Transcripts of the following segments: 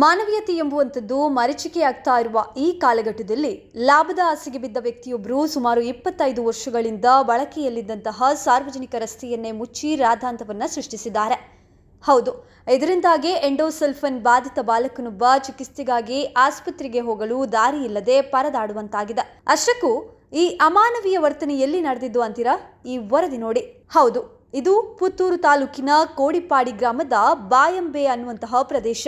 ಮಾನವೀಯತೆ ಎಂಬುವಂಥದ್ದು ಮರೀಚಿಕೆಯಾಗ್ತಾ ಇರುವ ಈ ಕಾಲಘಟ್ಟದಲ್ಲಿ ಲಾಭದ ಆಸೆಗೆ ಬಿದ್ದ ವ್ಯಕ್ತಿಯೊಬ್ಬರು ಸುಮಾರು ಇಪ್ಪತ್ತೈದು ವರ್ಷಗಳಿಂದ ಬಳಕೆಯಲ್ಲಿದ್ದಂತಹ ಸಾರ್ವಜನಿಕ ರಸ್ತೆಯನ್ನೇ ಮುಚ್ಚಿ ರಾಧಾಂತವನ್ನ ಸೃಷ್ಟಿಸಿದ್ದಾರೆ. ಹೌದು, ಇದರಿಂದಾಗಿ ಎಂಡೋಸಲ್ಫನ್ ಬಾಧಿತ ಬಾಲಕನೊಬ್ಬ ಚಿಕಿತ್ಸೆಗಾಗಿ ಆಸ್ಪತ್ರೆಗೆ ಹೋಗಲು ದಾರಿ ಇಲ್ಲದೆ ಪರದಾಡುವಂತಾಗಿದೆ. ಅಷ್ಟಕ್ಕೂ ಈ ಅಮಾನವೀಯ ವರ್ತನೆ ಎಲ್ಲಿ ನಡೆದಿದ್ದು ಅಂತೀರಾ? ಈ ವರದಿ ನೋಡಿ. ಹೌದು, ಇದು ಪುತ್ತೂರು ತಾಲೂಕಿನ ಕೋಡಿಪಾಡಿ ಗ್ರಾಮದ ಬಾಯಂಬೆ ಅನ್ನುವಂತಹ ಪ್ರದೇಶ.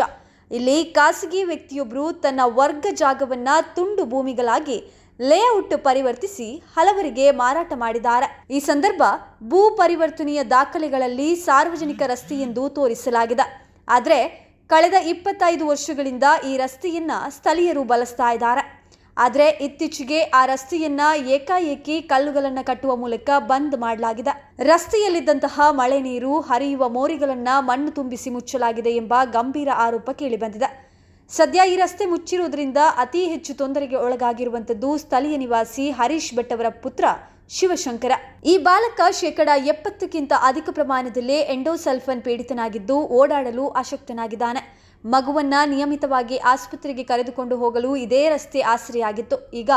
ಇಲ್ಲಿ ಖಾಸಗಿ ವ್ಯಕ್ತಿಯೊಬ್ಬರು ತನ್ನ ವರ್ಗ ಜಾಗವನ್ನ ತುಂಡು ಭೂಮಿಗಳಾಗಿ ಲೇಔಟ್ ಪರಿವರ್ತಿಸಿ ಹಲವರಿಗೆ ಮಾರಾಟ ಮಾಡಿದ್ದಾರೆ. ಈ ಸಂದರ್ಭ ಭೂ ಪರಿವರ್ತನೆಯ ದಾಖಲೆಗಳಲ್ಲಿ ಸಾರ್ವಜನಿಕ ರಸ್ತೆ ಎಂದು ತೋರಿಸಲಾಗಿದೆ. ಆದರೆ, ಕಳೆದ ಇಪ್ಪತ್ತೈದು ವರ್ಷಗಳಿಂದ ಈ ರಸ್ತೆಯನ್ನ ಸ್ಥಳೀಯರು ಬಳಸ್ತಾ ಇದ್ದಾರೆ. ಆದರೆ ಇತ್ತೀಚೆಗೆ ಆ ರಸ್ತೆಯನ್ನ ಏಕಾಏಕಿ ಕಲ್ಲುಗಳನ್ನು ಕಟ್ಟುವ ಮೂಲಕ ಬಂದ್ ಮಾಡಲಾಗಿದೆ. ರಸ್ತೆಯಲ್ಲಿದ್ದಂತಹ ಮಳೆ ನೀರು ಹರಿಯುವ ಮೋರಿಗಳನ್ನ ಮಣ್ಣು ತುಂಬಿಸಿ ಮುಚ್ಚಲಾಗಿದೆ ಎಂಬ ಗಂಭೀರ ಆರೋಪ ಕೇಳಿಬಂದಿದೆ. ಸದ್ಯ ಈ ರಸ್ತೆ ಮುಚ್ಚಿರುವುದರಿಂದ ಅತಿ ಹೆಚ್ಚು ತೊಂದರೆಗೆ ಒಳಗಾಗಿರುವಂತದ್ದು ಸ್ಥಳೀಯ ನಿವಾಸಿ ಹರೀಶ್ ಭಟ್ ಪುತ್ರ ಶಿವಶಂಕರ. ಈ ಬಾಲಕ ಶೇಕಡ ಎಪ್ಪತ್ತಕ್ಕಿಂತ ಅಧಿಕ ಪ್ರಮಾಣದಲ್ಲಿ ಎಂಡೋಸಲ್ಫನ್ ಪೀಡಿತನಾಗಿದ್ದು ಓಡಾಡಲು ಅಶಕ್ತನಾಗಿದ್ದಾನೆ. ಮಗುವನ್ನ ನಿಯಮಿತವಾಗಿ ಆಸ್ಪತ್ರೆಗೆ ಕರೆದುಕೊಂಡು ಹೋಗಲು ಇದೇ ರಸ್ತೆ ಆಸರೆಯಾಗಿತ್ತು. ಈಗ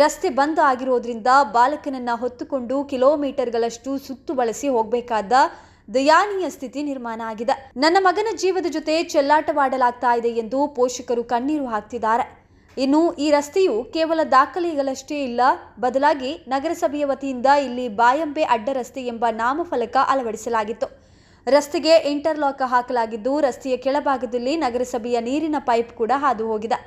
ರಸ್ತೆ ಬಂದ್ ಆಗಿರೋದ್ರಿಂದ ಬಾಲಕನನ್ನ ಹೊತ್ತುಕೊಂಡು ಕಿಲೋಮೀಟರ್ಗಳಷ್ಟು ಸುತ್ತು ಬಳಸಿ ಹೋಗಬೇಕಾದ ದಯಾನೀಯ ಸ್ಥಿತಿ ನಿರ್ಮಾಣ ಆಗಿದೆ. ನನ್ನ ಮಗನ ಜೀವದ ಜೊತೆ ಚೆಲ್ಲಾಟವಾಡಲಾಗ್ತಾ ಇದೆ ಎಂದು ಪೋಷಕರು ಕಣ್ಣೀರು ಹಾಕ್ತಿದ್ದಾರೆ. ಇನ್ನು ಈ ರಸ್ತೆಯು ಕೇವಲ ದಾಖಲೆಗಳಷ್ಟೇ ಇಲ್ಲ, ಬದಲಾಗಿ ನಗರಸಭೆಯ ವತಿಯಿಂದ ಇಲ್ಲಿ ಬಾಯಂಬೆ ಅಡ್ಡ ರಸ್ತೆ ಎಂಬ ನಾಮಫಲಕ ಅಳವಡಿಸಲಾಗಿತ್ತು. ರಸ್ತೆಗೆ ಇಂಟರ್ಲಾಕ್ ಹಾಕಲಾಗಿದ್ದು, ರಸ್ತೆಯ ಕೆಳಭಾಗದಲ್ಲಿ ನಗರಸಭೆಯ ನೀರಿನ ಪೈಪ್ ಕೂಡ ಹಾದು ಹೋಗಿದೆ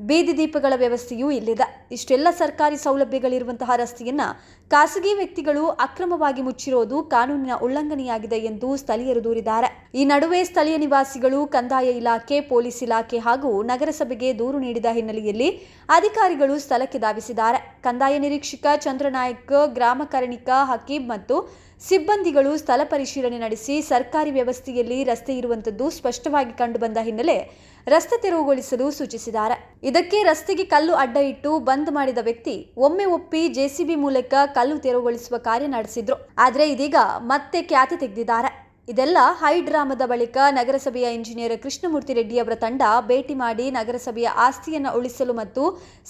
ಬೀದಿ ದೀಪಗಳ ವ್ಯವಸ್ಥೆಯೂ ಇಲ್ಲಿದೆ. ಇಷ್ಟೆಲ್ಲ ಸರ್ಕಾರಿ ಸೌಲಭ್ಯಗಳಿರುವಂತಹ ರಸ್ತೆಯನ್ನ ಖಾಸಗಿ ವ್ಯಕ್ತಿಗಳು ಅಕ್ರಮವಾಗಿ ಮುಚ್ಚಿರೋದು ಕಾನೂನಿನ ಉಲ್ಲಂಘನೆಯಾಗಿದೆ ಎಂದು ಸ್ಥಳೀಯರು ದೂರಿದ್ದಾರೆ. ಈ ನಡುವೆ ಸ್ಥಳೀಯ ನಿವಾಸಿಗಳು, ಕಂದಾಯ ಇಲಾಖೆ, ಪೊಲೀಸ್ ಇಲಾಖೆ ಹಾಗೂ ನಗರಸಭೆಗೆ ದೂರು ನೀಡಿದ ಹಿನ್ನೆಲೆಯಲ್ಲಿ ಅಧಿಕಾರಿಗಳು ಸ್ಥಳಕ್ಕೆ ಧಾವಿಸಿದ್ದಾರೆ. ಕಂದಾಯ ನಿರೀಕ್ಷಕ ಚಂದ್ರನಾಯಕ್, ಗ್ರಾಮ ಕರಣಿಕ ಹಕೀಬ್ ಮತ್ತು ಸಿಬ್ಬಂದಿಗಳು ಸ್ಥಳ ಪರಿಶೀಲನೆ ನಡೆಸಿ ಸರ್ಕಾರಿ ವ್ಯವಸ್ಥೆಯಲ್ಲಿ ರಸ್ತೆ ಇರುವಂತದ್ದು ಸ್ಪಷ್ಟವಾಗಿ ಕಂಡುಬಂದ ಹಿನ್ನೆಲೆ ರಸ್ತೆ ತೆರವುಗೊಳಿಸಲು ಸೂಚಿಸಿದ್ದಾರೆ. ಇದಕ್ಕೆ ರಸ್ತೆಗೆ ಕಲ್ಲು ಅಡ್ಡ ಇಟ್ಟು ಬಂದ್ ಮಾಡಿದ ವ್ಯಕ್ತಿ ಒಮ್ಮೆ ಒಪ್ಪಿ ಜೆಸಿಬಿ ಮೂಲಕ ಕಲ್ಲು ತೆರವುಗೊಳಿಸುವ ಕಾರ್ಯ ನಡೆಸಿದ್ರು. ಆದರೆ ಇದೀಗ ಮತ್ತೆ ಖ್ಯಾತಿ ತೆಗೆದಿದ್ದಾರೆ. ಇದೆಲ್ಲ ಹೈ ಡ್ರಾಮದ ಬಳಿಕ ನಗರಸಭೆಯ ಇಂಜಿನಿಯರ್ ಕೃಷ್ಣಮೂರ್ತಿ ರೆಡ್ಡಿ ಅವರ ತಂಡ ಭೇಟಿ ಮಾಡಿ ನಗರಸಭೆಯ ಆಸ್ತಿಯನ್ನು ಉಳಿಸಲು ಮತ್ತು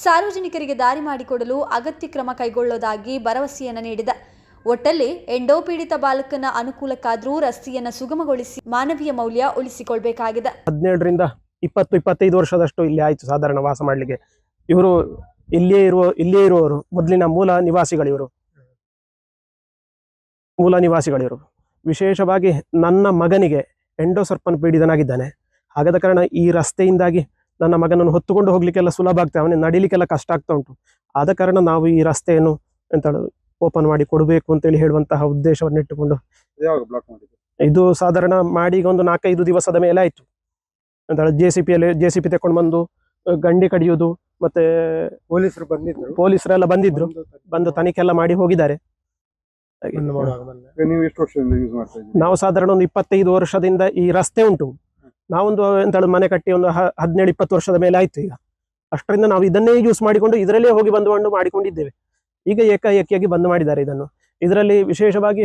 ಸಾರ್ವಜನಿಕರಿಗೆ ದಾರಿ ಮಾಡಿಕೊಡಲು ಅಗತ್ಯ ಕ್ರಮ ಕೈಗೊಳ್ಳೋದಾಗಿ ಭರವಸೆಯನ್ನು ನೀಡಿದೆ. ಒಟ್ಟಲ್ಲಿ ಎಂಡೋ ಪೀಡಿತ ಬಾಲಕನ ಅನುಕೂಲಕ್ಕಾದ್ರೂ ರಸ್ತೆಯನ್ನು ಸುಗಮಗೊಳಿಸಿ ಮಾನವೀಯ ಮೌಲ್ಯ ಉಳಿಸಿಕೊಳ್ಬೇಕಾಗಿದೆ. ಹದಿನೇಳರಿಂದ ಇಪ್ಪತ್ತು, ಇಪ್ಪತ್ತೈದು ವರ್ಷದಷ್ಟು ಇಲ್ಲಿ ಆಯಿತು ಸಾಧಾರಣ ವಾಸ ಮಾಡಲಿಕ್ಕೆ. ಇವರು ಇಲ್ಲಿಯೇ ಇರುವ, ಇಲ್ಲಿಯೇ ಇರುವವರು, ಮೊದಲಿನ ಮೂಲ ನಿವಾಸಿಗಳಿವರು ಮೂಲ ನಿವಾಸಿಗಳಿವರು ವಿಶೇಷವಾಗಿ ನನ್ನ ಮಗನಿಗೆ ಎಂಡೋಸರ್ಪನ್ ಪೀಡಿತನಾಗಿದ್ದಾನೆ. ಹಾಗಾದ ಕಾರಣ ಈ ರಸ್ತೆಯಿಂದಾಗಿ ನನ್ನ ಮಗನನ್ನು ಹೊತ್ತುಕೊಂಡು ಹೋಗ್ಲಿಕ್ಕೆಲ್ಲ ಸುಲಭ ಆಗ್ತಾ ಅವನಿಗೆ ನಡಿಲಿಕ್ಕೆಲ್ಲ ಕಷ್ಟ ಆಗ್ತಾ ಉಂಟು. ಆದ ಕಾರಣ ನಾವು ಈ ರಸ್ತೆಯನ್ನು ಎಂತ ಓಪನ್ ಮಾಡಿ ಕೊಡಬೇಕು ಅಂತೇಳಿ ಹೇಳುವಂತಹ ಉದ್ದೇಶವನ್ನು ಇಟ್ಟುಕೊಂಡು ಯಾವಾಗ ಬ್ಲಾಕ್ ಇದು ಸಾಧಾರಣ ಮಾಡಿ ಈಗ ಒಂದು ನಾಲ್ಕೈದು ದಿವಸದ ಮೇಲೆ ಆಯ್ತು. ಅಂತ ಜೆ ಸಿ ಪಿಯಲ್ಲಿ ಜೆ ಸಿ ಪಿ ತಕೊಂಡು ಬಂದು ಗಂಡಿ ಕಡಿಯೋದು ಮತ್ತೆ ಪೊಲೀಸರು ಬಂದಿದ್ರು. ಪೊಲೀಸರೆಲ್ಲ ಬಂದಿದ್ರು. ಬಂದು ತನಿಖೆ ಎಲ್ಲ ಮಾಡಿ ಹೋಗಿದ್ದಾರೆ. ನೀವು ಎಷ್ಟು ವರ್ಷದಿಂದ ಯೂಸ್ ಮಾಡ್ತಾ ಇದ್ದೀರಿ? ನಾವು ಸಾಧಾರಣ ಒಂದು ಇಪ್ಪತ್ತೈದು ವರ್ಷದಿಂದ ಈ ರಸ್ತೆ ಉಂಟು. ನಾವೊಂದು ಎಂತ ಹೇಳುದು ಮನೆ ಕಟ್ಟಿ ಒಂದು ಹದಿನೇಳು ಇಪ್ಪತ್ತು ವರ್ಷದ ಮೇಲೆ ಆಯ್ತು ಈಗ. ಅಷ್ಟರಿಂದ ನಾವು ಇದನ್ನೇ ಯೂಸ್ ಮಾಡಿಕೊಂಡು ಇದರಲ್ಲೇ ಹೋಗಿ ಬಂದು ಮಾಡಿಕೊಂಡಿದ್ದೇವೆ. ಈಗ ಏಕಾಏಕಿಯಾಗಿ ಬಂದ್ ಮಾಡಿದ್ದಾರೆ ಇದನ್ನು. ಇದರಲ್ಲಿ ವಿಶೇಷವಾಗಿ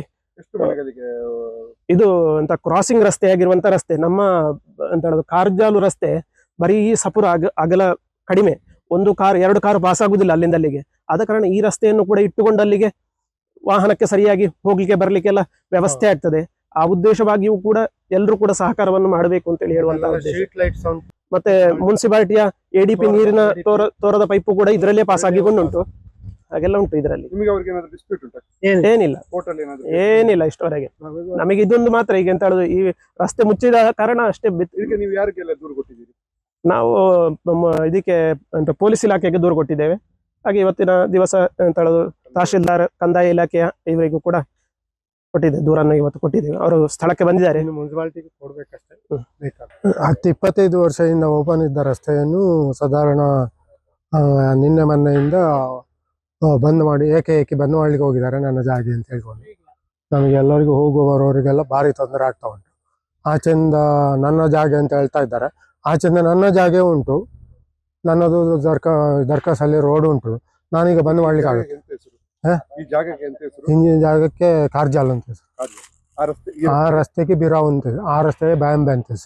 ಇದು ಅಂತ ಕ್ರಾಸಿಂಗ್ ರಸ್ತೆ ಆಗಿರುವಂತ ರಸ್ತೆ ನಮ್ಮ ಅಂತ ಹೇಳೋದು ಕಾರ್ಜಾಲು ರಸ್ತೆ ಬರೀ ಸಪುರ ಅಗ ಅಗಲ ಕಡಿಮೆ. ಒಂದು ಕಾರ್ ಎರಡು ಕಾರ್ ಪಾಸ್ ಆಗುದಿಲ್ಲ ಅಲ್ಲಿಂದ ಅಲ್ಲಿಗೆ ಆದ ಕಾರಣ ಈ ರಸ್ತೆಯನ್ನು ಕೂಡ ಇಟ್ಟುಕೊಂಡು ಅಲ್ಲಿಗೆ ವಾಹನಕ್ಕೆ ಸರಿಯಾಗಿ ಹೋಗ್ಲಿಕ್ಕೆ ಬರ್ಲಿಕ್ಕೆಲ್ಲ ವ್ಯವಸ್ಥೆ ಆಗ್ತದೆ. ಆ ಉದ್ದೇಶವಾಗಿಯೂ ಕೂಡ ಎಲ್ಲರೂ ಕೂಡ ಸಹಕಾರವನ್ನು ಮಾಡಬೇಕು ಅಂತೇಳಿ ಹೇಳುವಂತ ಮತ್ತೆ ಮುನ್ಸಿಪಾಲಿಟಿಯ ಎಡಿಪಿ ನೀರಿನ ತೋರ ತೋರದ ಪೈಪು ಕೂಡ ಇದರಲ್ಲೇ ಪಾಸ್ ಆಗಿಕೊಂಡುಂಟು ಹಾಗೆಲ್ಲ ಉಂಟು ಇದರಲ್ಲಿ. ನಿಮಗೆ ಅವ್ರಿಗೆ ಏನಾದ್ರು ಡಿಸ್ಪ್ಯೂಟ್ ಉಂಟಾ? ಏನಿಲ್ಲ. ಏನಾದ್ರು ಏನಿಲ್ಲ ಇಷ್ಟವರೆಗೆ. ನಮಗೆ ಇದೊಂದು ಮಾತ್ರ ಈಗ ಎಂತ ಹೇಳುದು ಈ ರಸ್ತೆ ಮುಚ್ಚಿದ ಕಾರಣ ಅಷ್ಟೇ ಬಿತ್ತು ಇದಕ್ಕೆ ನೀವು ಯಾರಿಗೆಲ್ಲ ದೂರು ಕೊಟ್ಟಿದ್ದೀರಿ? ನಾವು ಇದಕ್ಕೆ ಅಂತ ಪೊಲೀಸ್ ಇಲಾಖೆಗೆ ದೂರು ಕೊಟ್ಟಿದ್ದೇವೆ. ಹಾಗೆ ಇವತ್ತಿನ ದಿವಸ ಅಂತ ಹೇಳೋದು ತಹಶೀಲ್ದಾರ್ ಕಂದಾಯ ಇಲಾಖೆಯ ಇವರಿಗೂ ಕೂಡ ಕೊಟ್ಟಿದ್ದೆ ದೂರನ್ನು ಇವತ್ತು ಕೊಟ್ಟಿದ್ದೇವೆ. ಅವರು ಸ್ಥಳಕ್ಕೆ ಬಂದಿದ್ದಾರೆ. ಮುನ್ಸಿಪಾಲಿಟಿಗೆ ಕೊಡ್ಬೇಕಷ್ಟೇ. ಹತ್ತು ಇಪ್ಪತ್ತೈದು ವರ್ಷದಿಂದ ಓಪನ್ ಇದ್ದ ರಸ್ತೆಯನ್ನು ಸಾಧಾರಣ ನಿನ್ನೆ ಮೊನ್ನೆಯಿಂದ ಬಂದ್ ಮಾಡಿ ಏಕೆ ಏಕೆ ಬಂದ್ ಮಾಡ್ಲಿಕ್ಕೆ ಹೋಗಿದ್ದಾರೆ ನನ್ನ ಜಾಗೆ ಅಂತ ಹೇಳ್ಕೊಂಡು. ನಮಗೆ ಎಲ್ಲರಿಗೂ ಹೋಗುವ ಬರೋರಿಗೆಲ್ಲ ಭಾರಿ ತೊಂದರೆ ಆಗ್ತಾ ಉಂಟು. ಆಚೆಯಿಂದ ನನ್ನ ಜಾಗೆ ಅಂತ ಹೇಳ್ತಾ ಇದ್ದಾರೆ. ಆಚೆಯಿಂದ ನನ್ನ ಜಾಗೆ ಉಂಟು. ನನ್ನದು ದರ್ಕ ದರ್ಕಸಲ್ಲಿ ರೋಡ್ ಉಂಟು. ನಾನೀಗ ಬಂದ್ ಮಾಡ್ಲಿಕ್ಕೆ ಆಗುತ್ತೆ. ಹಿಂದಿನ ಜಾಗಕ್ಕೆ ಕಾರ್ಜಾಲ್ ಅಂತ ಹೆಸರು. ಆ ರಸ್ತೆ ಆ ರಸ್ತೆಗೆ ಬಿರಾವ್ ಅಂತ. ಆ ರಸ್ತೆಗೆ ಬ್ಯಾಂಬೆ ಅಂತ ಹೆಸರು.